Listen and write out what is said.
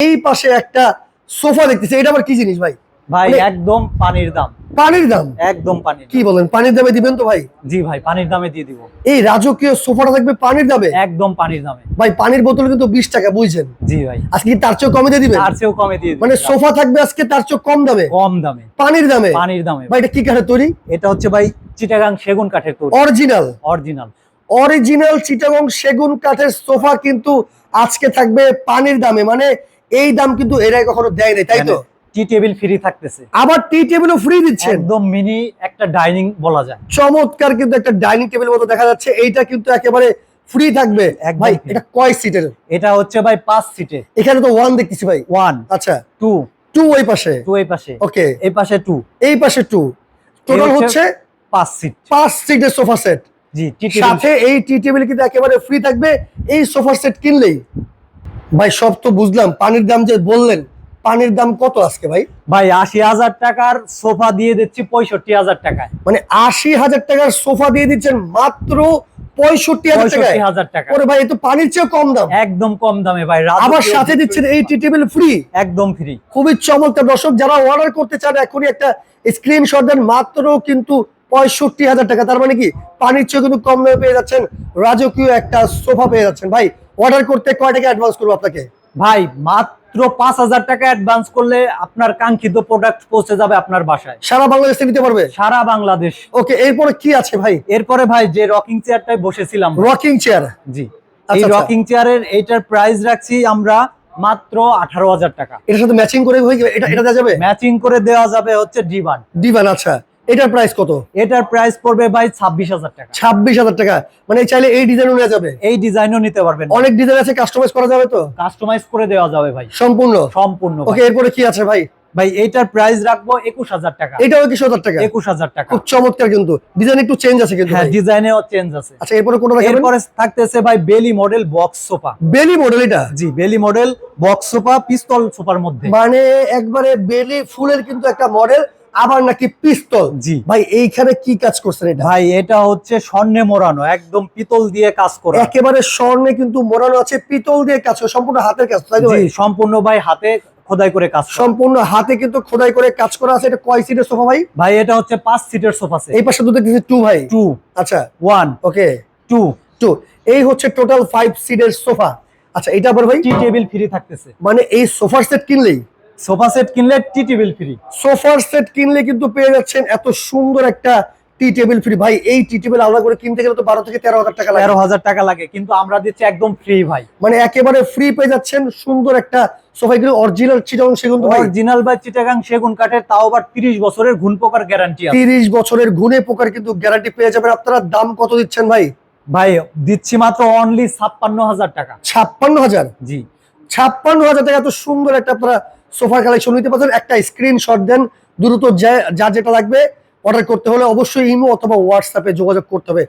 এই পাশে একটা সোফা দেখতেছি। এটা আবার কি জিনিস ভাই? ভাই মানে- একদম পানির দাম। পানির দাম? একদম পানির কি বলেন পানির দামে দিবেন তো ভাই? জি ভাই পানির দামে দিয়ে দিব। এই রাজকীয় সোফাটা থাকবে পানির দামে? একদম পানির দামে। ভাই পানির বোতল কিন্তু বিশ টাকা বুঝছেন? জি ভাই। আজকে তার চেয়েও কমে দিয়ে দিবেন? তার চেয়েও কমে দিয়ে মানে সোফা থাকবে আজকে তার চেয়েও কম দামে? কম দামে। পানির দামে? পানির দামে। ভাই এটা কি কাঠের তৈরি? এটা হচ্ছে ভাই চিটাগাং সেগুন কাঠের তৈরি। অরিজিনাল। অরিজিনাল। অরিজিনাল চিটাগং সেগুন কাঠের সোফা কিন্তু আজকে থাকবে পানির দামে। মানে এই দাম কিন্তু এরাই কখনো দেয় নাই তাই তো? টি টেবিল ফ্রি থাকতেছে। আবার টি টেবিলও ফ্রি দিচ্ছেন? একদম মিনি একটা ডাইনিং বলা যায়। চমৎকার কিন্তু একটা ডাইনিং টেবিল মতো দেখা যাচ্ছে। এইটা কিন্তু একেবারে ফ্রি থাকবে। এক ভাই এটা কয় সিটের এটা হচ্ছে ভাই পাঁচ সিটে এখানে তো ওয়ান দেখতেছি ভাই। ওয়ান আচ্ছা। টু টু ওই পাশে? টু এই পাশে। ওকে এই পাশে টু এই পাশে টু টোটাল হচ্ছে পাঁচ সিট পাঁচ সিটের সোফা সেট জি সাথে এই টি টেবিল কিন্তু একেবারে ফ্রি থাকবে। এই সোফা সেট কিনলেই। ভাই সব তো বুঝলাম। পানির দাম যে বললেন পানির দাম কত আজকে ভাই? ভাই আশি হাজার টাকার সোফা দিয়ে দিচ্ছি পঁয়ষট্টি হাজার টাকায়। মানে আশি হাজার টাকার সোফা দিয়ে দিচ্ছেন মাত্র পঁয়ষট্টি হাজার টাকায়? পঁয়ষট্টি হাজার টাকা। ওরে ভাই তো পানির চেয়েও কম দাম। একদম কম দামে ভাই আবার সাথে দিচ্ছেন এই টি টেবিল ফ্রি? একদম ফ্রি। খুবই চমৎকার। দর্শক যারা অর্ডার করতে চান এখনই একটা স্ক্রিনশট দেন মাত্র কিন্তু পঁয়ষট্টি হাজার টাকা। তার মানে কি? পানির চেয়ে কিন্তু কম দামে পেয়ে যাচ্ছেন। রাজকীয় একটা সোফা পেয়ে যাচ্ছেন। ভাই অর্ডার করতে কয় টাকা অ্যাডভান্স করব আপনাকে? ভাই মাত্র পাঁচ হাজার টাকা অ্যাডভান্স করলে আপনার কাঙ্ক্ষিত প্রোডাক্ট পৌঁছে যাবে আপনার বাসায়। সারা বাংলাদেশ নিতে পারবে? সারা বাংলাদেশ। ওকে এরপরে কি আছে ভাই? এরপরে ভাই যে রকিং চেয়ারটায় বসেছিলাম। রকিং চেয়ার জি। এই আচ্ছা, আচ্ছা। রকিং চেয়ারের এইটার প্রাইস রাখছি আমরা মাত্র আঠারো হাজার টাকা। এটার সাথে ম্যাচিং করে হয়ে যাবে এটা এটা দেওয়া যাবে? ম্যাচিং করে দেওয়া যাবে হচ্ছে ডিভান দিবেন আচ্ছা। এটার প্রাইস কত? এটার প্রাইস পড়বে ভাই ছাব্বিশ হাজার টাকা। ছাব্বিশ হাজার টাকা। মানে চাইলে এই ডিজাইনও নেওয়া যাবে? এই ডিজাইনও নিতে পারবেন। অনেক ডিজাইন আছে কাস্টমাইজ করা যাবে তো? কাস্টমাইজ করে দেওয়া যাবে ভাই। সম্পূর্ণ? সম্পূর্ণ ওকে এরপরে কি আছে ভাই? ভাই এইটার প্রাইস রাখব একুশ হাজার টাকা। এটাও কি হাজার টাকা? একুশ হাজার টাকা। খুব চমৎকার কিন্তু। ডিজাইন একটু চেঞ্জ আছে কিন্তু হ্যাঁ। ডিজাইনেও চেঞ্জ আছে। আচ্ছা এরপরে কোনটা এরপরে থাকতেছে ভাই belly model box sofa belly model এটা? জি belly model box sofa pistol সোফার মধ্যে। মানে একবারে বেলি ফুলের কিন্তু একটা মডেল আবার নাকি পিস্তল? জি। ভাই এইখানে কি কাজ করছেন এটা? ভাই এটা হচ্ছে স্বর্ণে মোড়ানো একদম পিতল দিয়ে কাজ করা। একেবারে স্বর্ণে কিন্তু মোড়ানো আছে পিতল দিয়ে কাজ করে সম্পূর্ণ হাতের কাজ তাই জি? সম্পূর্ণ ভাই হাতে খোদাই করে কাজ সম্পূর্ণ হাতে কিন্তু খোদাই করে কাজ করা আছে এটা কয় সিটের সোফা ভাই? ভাই এটা হচ্ছে পাঁচ সিটের সোফা এই পাশে তো দেখতেছি টু ভাই। টু আচ্ছা। ওয়ান ওকে টু টু এই হচ্ছে টোটাল ফাইভ সিটের সোফা আচ্ছা এটা আবার ভাই? টি টেবিল ফ্রি থাকতেছে। মানে এই সোফার সেট কিনলেই সোফা সেট কিনলে টি টেবিল ফ্রি। সোফার সেট কিনলে কিন্তু পেয়ে যাচ্ছেন এত সুন্দর একটা টি টেবিল ফ্রি। ভাই এই টি টেবিল আলাদা করে কিনতে গেলে তো বারো থেকে তেরো হাজার টাকা লাগে। তেরো হাজার টাকা লাগে কিন্তু আমরা দিচ্ছি একদম ফ্রি ভাই। মানে একেবারে ফ্রি পেয়ে যাচ্ছেন সুন্দর একটা সোফা। এগুলো অরিজিনাল চিটং সেগুন অরিজিনাল বা চিটাগাং সেগুন কাঠের তাও আবার তিরিশ বছরের পোকার গ্যারান্টি তিরিশ বছরের পোকার কিন্তু গ্যারান্টি পেয়ে যাবেন। আপনারা দাম কত দিচ্ছেন ভাই? ভাই দিচ্ছি মাত্র অনলি ছাপ্পান্ন হাজার টাকা। ছাপ্পান্ন হাজার? জি। ছাপ্পান্ন হাজার টাকা এত সুন্দর একটা আপনারা সোফার কালেকশন নিতে পারছেন। একটা স্ক্রিনশট দেন, দ্রুত যা যেটা লাগবে অর্ডার করতে হলে অবশ্যই ইমো অথবা হোয়াটসঅ্যাপে যোগাযোগ করতে হবে।